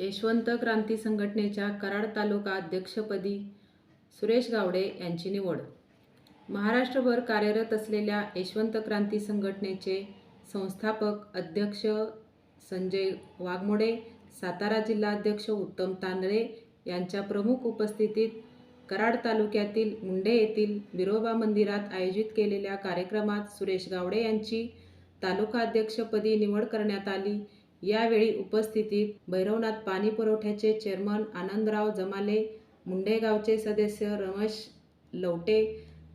यशवंत क्रांती संघटनेच्या कराड तालुका अध्यक्षपदी सुरेश गावडे यांची निवड. महाराष्ट्रभर कार्यरत असलेल्या यशवंत क्रांती संघटनेचे संस्थापक अध्यक्ष संजय वाघमोडे सातारा जिल्हाध्यक्ष उत्तम तांदळे यांच्या प्रमुख उपस्थितीत कराड तालुक्यातील मुंडे येथील बिरोबा मंदिरात आयोजित केलेल्या कार्यक्रमात सुरेश गावडे यांची तालुका अध्यक्षपदी निवड करण्यात आली. यावेळी उपस्थितीत भैरवनाथ पाणी पुरवठ्याचे चेअरमन आनंदराव जमाले मुंडेगावचे सदस्य रमेश लवटे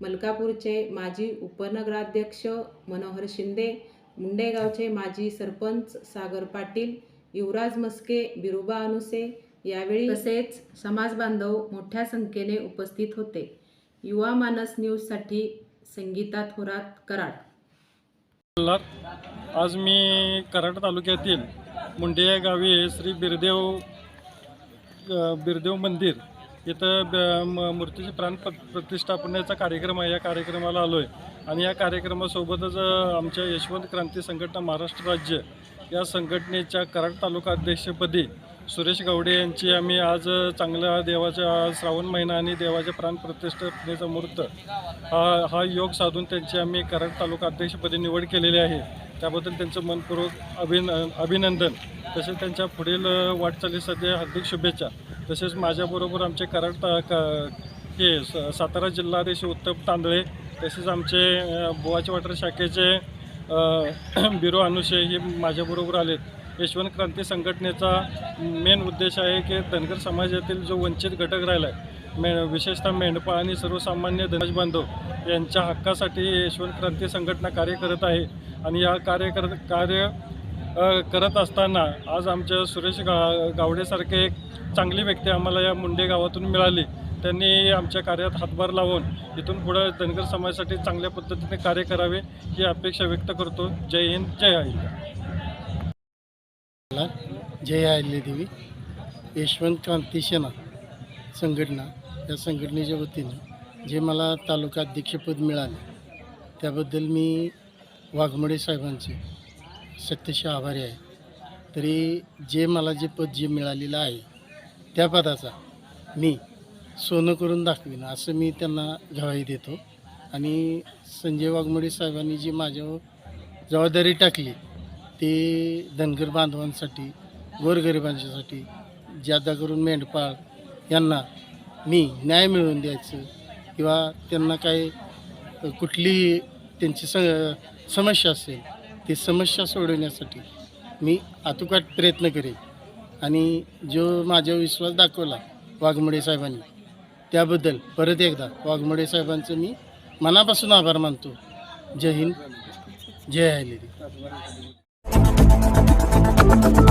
मलकापूरचे माजी उपनगराध्यक्ष मनोहर शिंदे मुंडेगावचे माजी सरपंच सागर पाटील युवराज मस्के बिरुबा अनुसे यावेळी तसेच समाजबांधव मोठ्या संख्येने उपस्थित होते. युवा मानस न्यूजसाठी संगीता थोरात कराड. आज मी कराड तालुक्यातील मुंडे या गावी श्री बिरदेव बिरदेव मंदिर इथं ब- म- मूर्तीची प्राण प्र- प्रतिष्ठापनेचा कार्यक्रम आहे. या कार्यक्रमाला आलो आहे आणि या कार्यक्रमासोबतच आमच्या यशवंत क्रांती संघटना महाराष्ट्र राज्य या संघटनेच्या कराड तालुका अध्यक्षपदी सुरेश गावडे यांची आम्ही आज चांगल्या देवाच्या श्रावण महिना आणि देवाच्या प्राण मुहूर्त हा हा योग साधून त्यांची आम्ही कराड तालुका अध्यक्षपदी निवड केलेली आहे. त्याबद्दल त्यांचं मनपूर्वक अभिन अभिनंदन. तसेच त्यांच्या पुढील वाटचालीसाठी हार्दिक शुभेच्छा. तसेच माझ्याबरोबर आमचे कराड ता का हे स- सातारा जिल्हाधीश उत्तम तांदळे तसेच आमचे अ, वाटर शाखेचे बिरो अनुषे हे माझ्याबरोबर आलेत. यशवंत क्रांती संघटनेचा मेन उद्देश आहे की धनगर समाजातील जो वंचित घटक राहिला आहे मे विशेषतः मेंढपाळ आणि सर्वसामान्य धनज बांधव यांच्या हक्कासाठी यशवंत क्रांती संघटना कार्य करत आहे. आणि या कार्य कर कार्य करत असताना आज आमच्या सुरेश गा गावडेसारखे एक चांगली व्यक्ती आम्हाला या मुंडे गावातून मिळाली. त्यांनी आमच्या कार्यात हातभार लावून इथून पुढं धनगर समाजासाठी चांगल्या पद्धतीने कार्य करावे ही अपेक्षा व्यक्त करतो. जय हिंद जय आई मला जय देवी यशवंत क्रांती सेना संघटना या संघटनेच्या वतीनं जे मला तालुका अध्यक्षपद मिळाले त्याबद्दल मी वाघमोडे साहेबांचे सत्यशः आभारी आहे. तरी जे मला जे पद जे मिळालेलं आहे त्या पदाचा मी सोनं करून दाखवीन असं मी त्यांना गवाही देतो. आणि संजय वाघमोडे साहेबांनी जी माझ्यावर जबाबदारी टाकली ते धनगर बांधवांसाठी गोरगरिबांच्यासाठी जादा करून मेंढपाळ यांना मी न्याय मिळवून द्यायचं किंवा त्यांना काय कुठलीही त्यांची स समस्या असेल ती समस्या सोडवण्यासाठी मी आतुकाट प्रयत्न करेन. आणि जो माझा विश्वास दाखवला वाघमोडे साहेबांनी त्याबद्दल परत एकदा वाघमोडे साहेबांचं मी मनापासून आभार मानतो. जय हिंद. जय आयलेली Música